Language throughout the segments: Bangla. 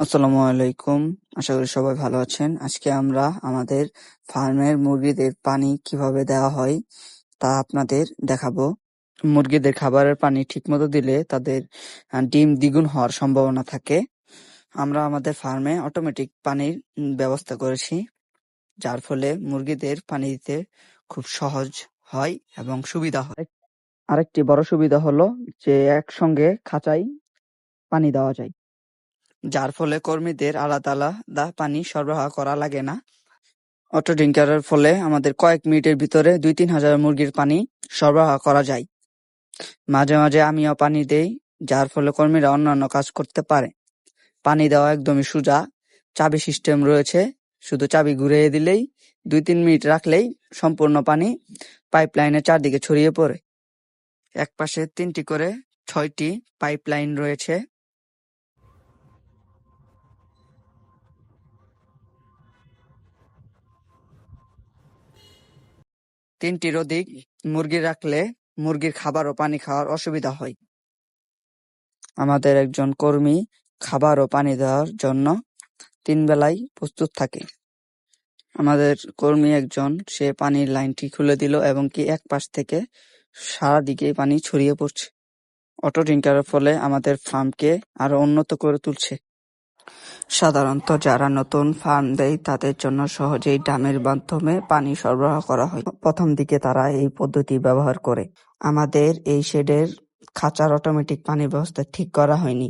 আসসালামু আলাইকুম। আশা করি সবাই ভালো আছেন। আজকে আমরা আমাদের ফার্মের মুরগিদের পানি কীভাবে দেওয়া হয় তা আপনাদের দেখাবো। মুরগিদের খাবারের পানি ঠিকমতো দিলে তাদের ডিম দ্বিগুণ হওয়ার সম্ভাবনা থাকে। আমরা আমাদের ফার্মে অটোমেটিক পানির ব্যবস্থা করেছি, যার ফলে মুরগিদের পানি দিতে খুব সহজ হয় এবং সুবিধা হয়। আরেকটি বড় সুবিধা হলো যে একসঙ্গে খাঁচায় পানি দেওয়া যায়। যার ফলে কর্মীদের আলাদা আলাদা পানি সরবরাহ করা লাগে না। অটো ড্রিঙ্কারের ফলে আমাদের কয়েক মিনিটের ভিতরে দুই তিন হাজার মুরগির পানি সরবরাহ করা যায়। মাঝে মাঝে আমিও পানি দেই, যার ফলে কর্মীরা অন্যান্য কাজ করতে পারে। পানি দেওয়া একদমই সোজা, চাবি সিস্টেম রয়েছে। শুধু চাবি ঘুরিয়ে দিলেই দুই তিন মিনিট রাখলেই সম্পূর্ণ পানি পাইপলাইনের চারদিকে ছড়িয়ে পড়ে। এক পাশে তিনটি করে ছয়টি পাইপলাইন রয়েছে। তিনটির অধিক মুরগি রাখলে মুরগির খাবার ও পানি খাওয়ার অসুবিধা হয়। আমাদের একজন কর্মী খাবার ও পানি দেওয়ার জন্য তিন বেলাই প্রস্তুত থাকে। আমাদের কর্মী একজন, সে পানির লাইনটি খুলে দিল এবং কি এক পাশ থেকে সারা দিকে পানি ছড়িয়ে পড়ছে। অটো ড্রিঙ্কারের ফলে আমাদের ফার্মকে আরও উন্নত করে তুলছে। সাধারণত যারা নতুন ফার্ম দেয়, তাদের জন্য সহজেই ড্রামের মাধ্যমে পানি সরবরাহ করা হয়। প্রথম দিকে তারা এই পদ্ধতি ব্যবহার করে। আমাদের এই শেডের খাঁচার অটোমেটিক পানি ব্যবস্থা ঠিক করা হয়নি।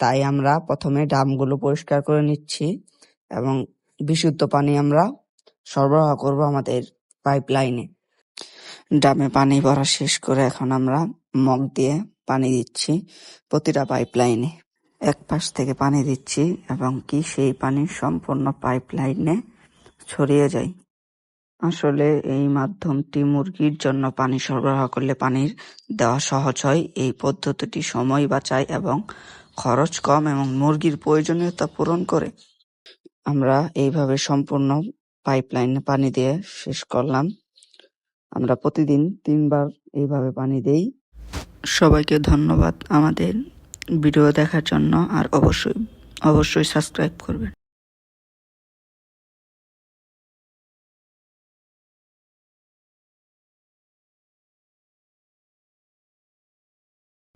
তাই আমরা প্রথমে ড্রামগুলো পরিষ্কার করে নিচ্ছি এবং বিশুদ্ধ পানি আমরা সরবরাহ করব আমাদের পাইপ লাইনে ড্রামে পানি ভরা শেষ করে এখন আমরা মগ দিয়ে পানি দিচ্ছি প্রতিটা পাইপ লাইনে এক পাশ থেকে পানি দিচ্ছি এবং কি সেই পানি সম্পূর্ণ পাইপ লাইনে ছড়িয়ে যায়। আসলে এই মাধ্যমটি মুরগির জন্য পানি সরবরাহ করলে পানির দেওয়া সহজ হয়। এই পদ্ধতিটি সময় বাঁচায় এবং খরচ কম এবং মুরগির প্রয়োজনীয়তা পূরণ করে। আমরা এইভাবে সম্পূর্ণ পাইপলাইনে পানি দিয়ে শেষ করলাম। আমরা প্রতিদিন তিনবার এইভাবে পানি দেই। সবাইকে ধন্যবাদ আমাদের ভিডিও দেখার জন্য আর অবশ্যই অবশ্যই সাবস্ক্রাইব করবেন।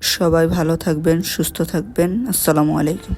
সবাই ভালো থাকবেন, সুস্থ থাকবেন। আসসালামু আলাইকুম।